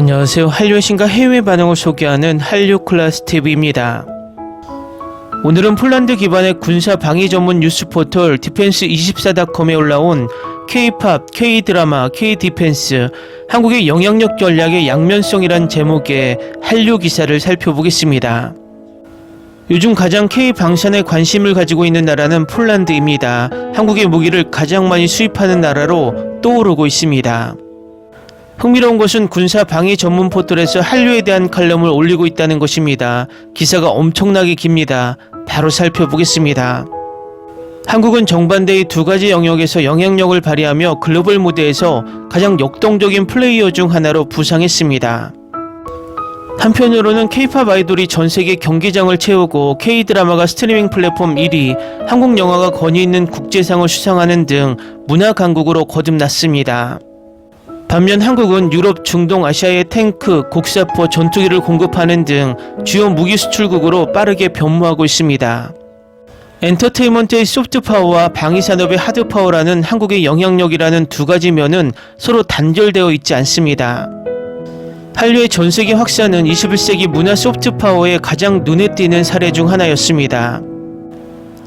안녕하세요. 한류의 신과 해외 반응을 소개하는 한류 클래스 TV입니다. 오늘은 폴란드 기반의 군사 방위 전문 뉴스 포털 디펜스24.com에 올라온 K-팝, K-드라마, K-디펜스, 한국의 영향력 전략의 양면성이란 제목의 한류 기사를 살펴보겠습니다. 요즘 가장 K 방산에 관심을 가지고 있는 나라는 폴란드입니다. 한국의 무기를 가장 많이 수입하는 나라로 떠오르고 있습니다. 흥미로운 것은 군사 방위 전문 포털에서 한류에 대한 칼럼을 올리고 있다는 것입니다. 기사가 엄청나게 깁니다. 바로 살펴보겠습니다. 한국은 정반대의 두 가지 영역에서 영향력을 발휘하며 글로벌 무대에서 가장 역동적인 플레이어 중 하나로 부상했습니다. 한편으로는 K-팝 아이돌이 전 세계 경기장을 채우고 K-드라마가 스트리밍 플랫폼 1위, 한국 영화가 권위 있는 국제상을 수상하는 등 문화 강국으로 거듭났습니다. 반면 한국은 유럽, 중동, 아시아의 탱크, 곡사포, 전투기를 공급하는 등 주요 무기 수출국으로 빠르게 변모하고 있습니다. 엔터테인먼트의 소프트 파워와 방위 산업의 하드 파워라는 한국의 영향력이라는 두 가지 면은 서로 단절되어 있지 않습니다. 한류의 전 세계 확산은 21세기 문화 소프트 파워의 가장 눈에 띄는 사례 중 하나였습니다.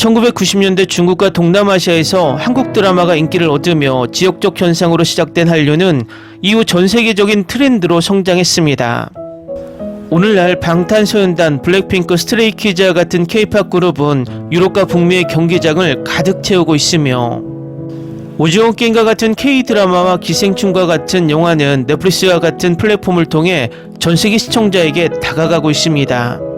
1990년대 중국과 동남아시아에서 한국 드라마가 인기를 얻으며 지역적 현상으로 시작된 한류는 이후 전 세계적인 트렌드로 성장했습니다. 오늘날 방탄소년단, 블랙핑크, 스트레이키즈와 같은 케이팝 그룹은 유럽과 북미의 경기장을 가득 채우고 있으며 오징어 게임과 같은 K-드라마와 기생충과 같은 영화는 넷플릭스와 같은 플랫폼을 통해 전 세계 시청자에게 다가가고 있습니다.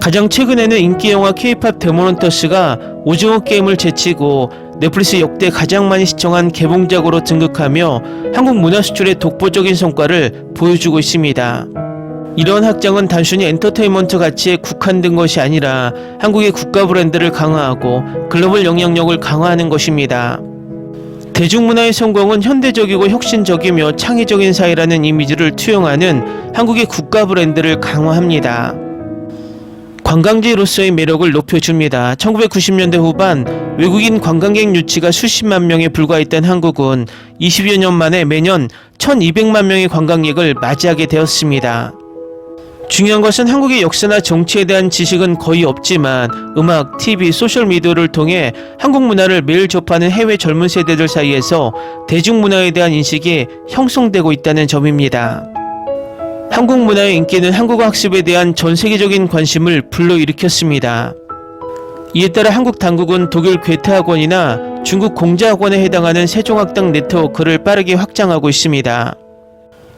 가장 최근에는 인기 영화 K-팝 데모넌터스가 오징어 게임을 제치고 넷플릭스 역대 가장 많이 시청한 개봉작으로 등극하며 한국 문화 수출의 독보적인 성과를 보여주고 있습니다. 이러한 확장은 단순히 엔터테인먼트 가치에 국한된 것이 아니라 한국의 국가 브랜드를 강화하고 글로벌 영향력을 강화하는 것입니다. 대중문화의 성공은 현대적이고 혁신적이며 창의적인 사회라는 이미지를 투영하는 한국의 국가 브랜드를 강화합니다. 관광지로서의 매력을 높여줍니다. 1990년대 후반 외국인 관광객 유치가 수십만 명에 불과했던 한국은 20여 년 만에 매년 1200만 명의 관광객을 맞이하게 되었습니다. 중요한 것은 한국의 역사나 정치에 대한 지식은 거의 없지만 음악, TV, 소셜미디어를 통해 한국 문화를 매일 접하는 해외 젊은 세대들 사이에서 대중문화에 대한 인식이 형성되고 있다는 점입니다. 한국 문화의 인기는 한국어 학습에 대한 전 세계적인 관심을 불러일으켰습니다. 이에 따라 한국 당국은 독일 괴테학원이나 중국 공자학원에 해당하는 세종학당 네트워크를 빠르게 확장하고 있습니다.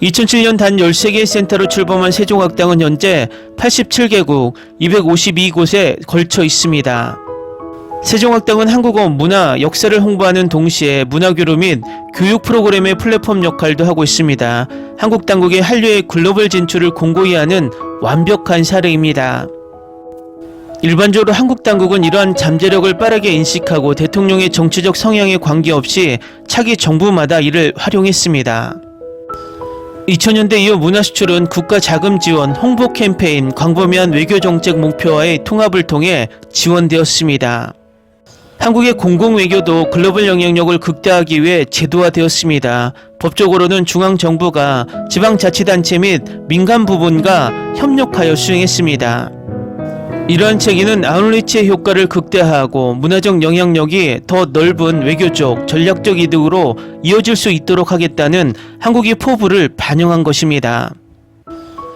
2007년 단 13개의 센터로 출범한 세종학당은 현재 87개국 252곳에 걸쳐 있습니다. 세종학당은 한국어, 문화, 역사를 홍보하는 동시에 문화교류 및 교육 프로그램의 플랫폼 역할도 하고 있습니다. 한국 당국의 한류의 글로벌 진출을 공고히 하는 완벽한 사례입니다. 일반적으로 한국 당국은 이러한 잠재력을 빠르게 인식하고 대통령의 정치적 성향에 관계없이 차기 정부마다 이를 활용했습니다. 2000년대 이후 문화수출은 국가 자금 지원, 홍보 캠페인, 광범위한 외교 정책 목표와의 통합을 통해 지원되었습니다. 한국의 공공외교도 글로벌 영향력을 극대화하기 위해 제도화되었습니다. 법적으로는 중앙정부가 지방자치단체 및 민간 부분과 협력하여 수행했습니다. 이러한 체계는 아웃리치의 효과를 극대화하고 문화적 영향력이 더 넓은 외교적, 전략적 이득으로 이어질 수 있도록 하겠다는 한국의 포부를 반영한 것입니다.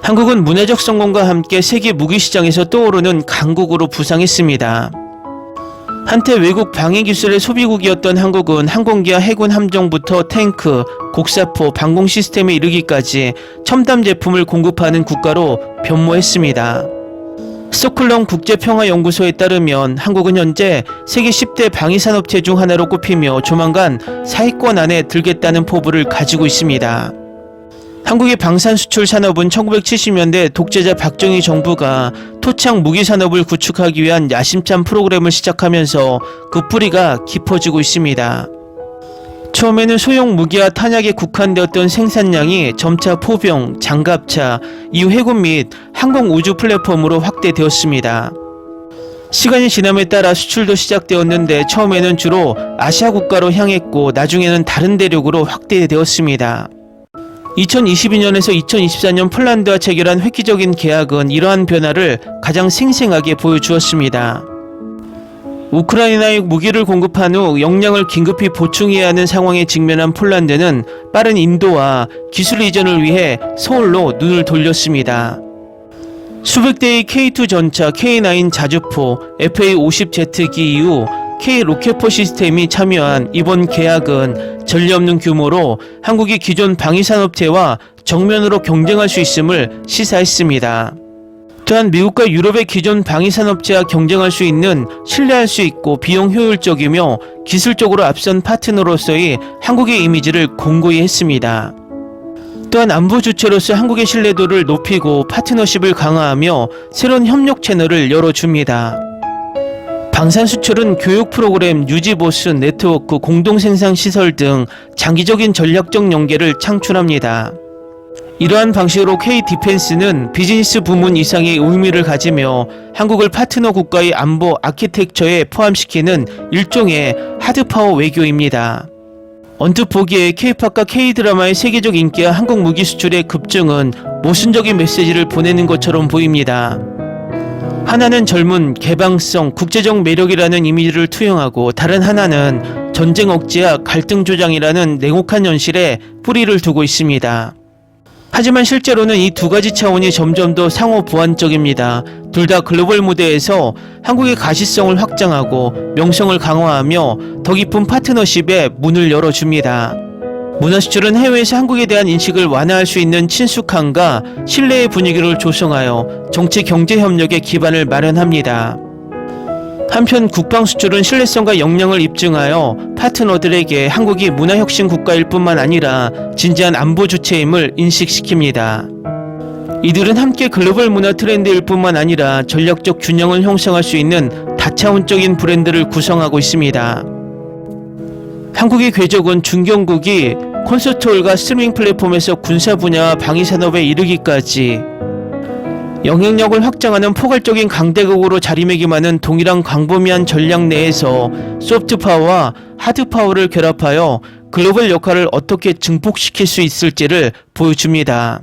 한국은 문화적 성공과 함께 세계 무기 시장에서 떠오르는 강국으로 부상했습니다. 한때 외국 방위 기술의 소비국이었던 한국은 항공기와 해군 함정부터 탱크, 곡사포, 방공 시스템에 이르기까지 첨단 제품을 공급하는 국가로 변모했습니다. 스톡홀름 국제평화연구소에 따르면 한국은 현재 세계 10대 방위산업체 중 하나로 꼽히며 조만간 사회권 안에 들겠다는 포부를 가지고 있습니다. 한국의 방산 수출 산업은 1970년대 독재자 박정희 정부가 토착 무기 산업을 구축하기 위한 야심찬 프로그램을 시작하면서 그 뿌리가 깊어지고 있습니다. 처음에는 소형 무기와 탄약에 국한되었던 생산량이 점차 포병, 장갑차, 이후 해군 및 항공 우주 플랫폼으로 확대되었습니다. 시간이 지남에 따라 수출도 시작되었는데 처음에는 주로 아시아 국가로 향했고 나중에는 다른 대륙으로 확대되었습니다. 2022년에서 2024년 폴란드와 체결한 획기적인 계약은 이러한 변화를 가장 생생하게 보여주었습니다. 우크라이나에 무기를 공급한 후 역량을 긴급히 보충해야 하는 상황에 직면한 폴란드는 빠른 인도와 기술 이전을 위해 서울로 눈을 돌렸습니다. 수백 대의 K2 전차, K9 자주포, FA-50제트기 이후 K 로켓포 시스템이 참여한 이번 계약은 전례 없는 규모로 한국이 기존 방위산업체와 정면으로 경쟁할 수 있음을 시사했습니다. 또한 미국과 유럽의 기존 방위산업체와 경쟁할 수 있는 신뢰할 수 있고 비용 효율적이며 기술적으로 앞선 파트너로서의 한국의 이미지를 공고히 했습니다. 또한 안보 주체로서 한국의 신뢰도를 높이고 파트너십을 강화하며 새로운 협력 채널을 열어줍니다. 방산 수출은 교육 프로그램, 유지 보수, 네트워크, 공동 생산 시설 등 장기적인 전략적 연계를 창출합니다. 이러한 방식으로 K 디펜스는 비즈니스 부문 이상의 의미를 가지며 한국을 파트너 국가의 안보 아키텍처에 포함시키는 일종의 하드파워 외교입니다. 언뜻 보기에 K-팝과 K-드라마의 세계적 인기와 한국 무기 수출의 급증은 모순적인 메시지를 보내는 것처럼 보입니다. 하나는 젊은 개방성, 국제적 매력이라는 이미지를 투영하고 다른 하나는 전쟁 억제와 갈등 조장이라는 냉혹한 현실에 뿌리를 두고 있습니다. 하지만 실제로는 이 두 가지 차원이 점점 더 상호 보완적입니다. 둘 다 글로벌 무대에서 한국의 가시성을 확장하고 명성을 강화하며 더 깊은 파트너십에 문을 열어줍니다. 문화 수출은 해외에서 한국에 대한 인식을 완화할 수 있는 친숙함과 신뢰의 분위기를 조성하여 정치 경제 협력의 기반을 마련합니다. 한편 국방 수출은 신뢰성과 역량을 입증하여 파트너들에게 한국이 문화혁신 국가일 뿐만 아니라 진지한 안보 주체임을 인식시킵니다. 이들은 함께 글로벌 문화 트렌드일 뿐만 아니라 전략적 균형을 형성할 수 있는 다차원적인 브랜드를 구성하고 있습니다. 한국의 궤적은 중견국이 콘서트홀과 스트리밍 플랫폼에서 군사 분야와 방위 산업에 이르기까지 영향력을 확장하는 포괄적인 강대국으로 자리매김하는 동일한 광범위한 전략 내에서 소프트 파워와 하드 파워를 결합하여 글로벌 역할을 어떻게 증폭시킬 수 있을지를 보여줍니다.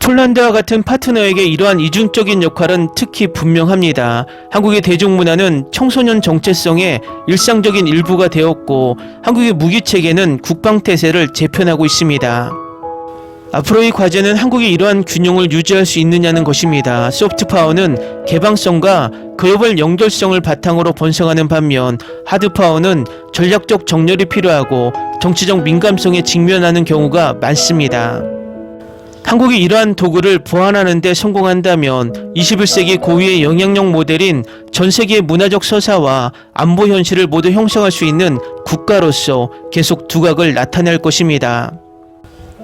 폴란드와 같은 파트너에게 이러한 이중적인 역할은 특히 분명합니다. 한국의 대중문화는 청소년 정체성의 일상적인 일부가 되었고 한국의 무기체계는 국방태세를 재편하고 있습니다. 앞으로의 과제는 한국이 이러한 균형을 유지할 수 있느냐는 것입니다. 소프트 파워는 개방성과 글로벌 연결성을 바탕으로 번성하는 반면 하드 파워는 전략적 정렬이 필요하고 정치적 민감성에 직면하는 경우가 많습니다. 한국이 이러한 도구를 보완하는 데 성공한다면 21세기 고위의 영향력 모델인 전 세계의 문화적 서사와 안보 현실을 모두 형성할 수 있는 국가로서 계속 두각을 나타낼 것입니다.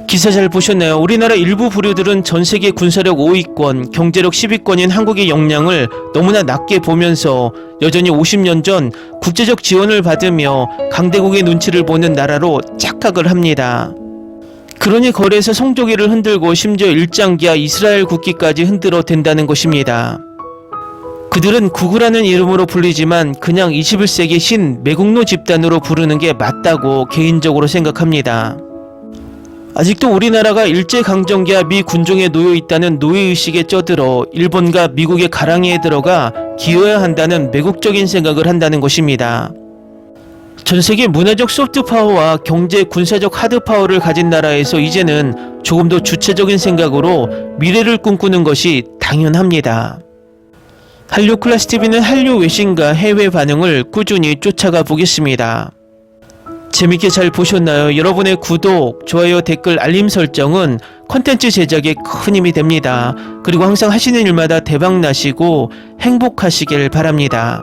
기사 잘 보셨나요? 우리나라 일부 부류들은 전 세계 군사력 5위권, 경제력 10위권인 한국의 역량을 너무나 낮게 보면서 여전히 50년 전 국제적 지원을 받으며 강대국의 눈치를 보는 나라로 착각을 합니다. 그러니 거리에서 성조기를 흔들고 심지어 일장기와 이스라엘 국기까지 흔들어 댄다는 것입니다. 그들은 구구라는 이름으로 불리지만 그냥 21세기 신 매국노 집단으로 부르는 게 맞다고 개인적으로 생각합니다. 아직도 우리나라가 일제강점기와 미 군종에 놓여 있다는 노예의식에 쩌들어 일본과 미국의 가랑이에 들어가 기여해야 한다는 매국적인 생각을 한다는 것입니다. 전 세계 문화적 소프트 파워와 경제 군사적 하드 파워를 가진 나라에서 이제는 조금 더 주체적인 생각으로 미래를 꿈꾸는 것이 당연합니다. 한류 클래스 TV는 한류 외신과 해외 반응을 꾸준히 쫓아가 보겠습니다. 재밌게 잘 보셨나요? 여러분의 구독, 좋아요, 댓글, 알림 설정은 컨텐츠 제작에 큰 힘이 됩니다. 그리고 항상 하시는 일마다 대박 나시고 행복하시길 바랍니다.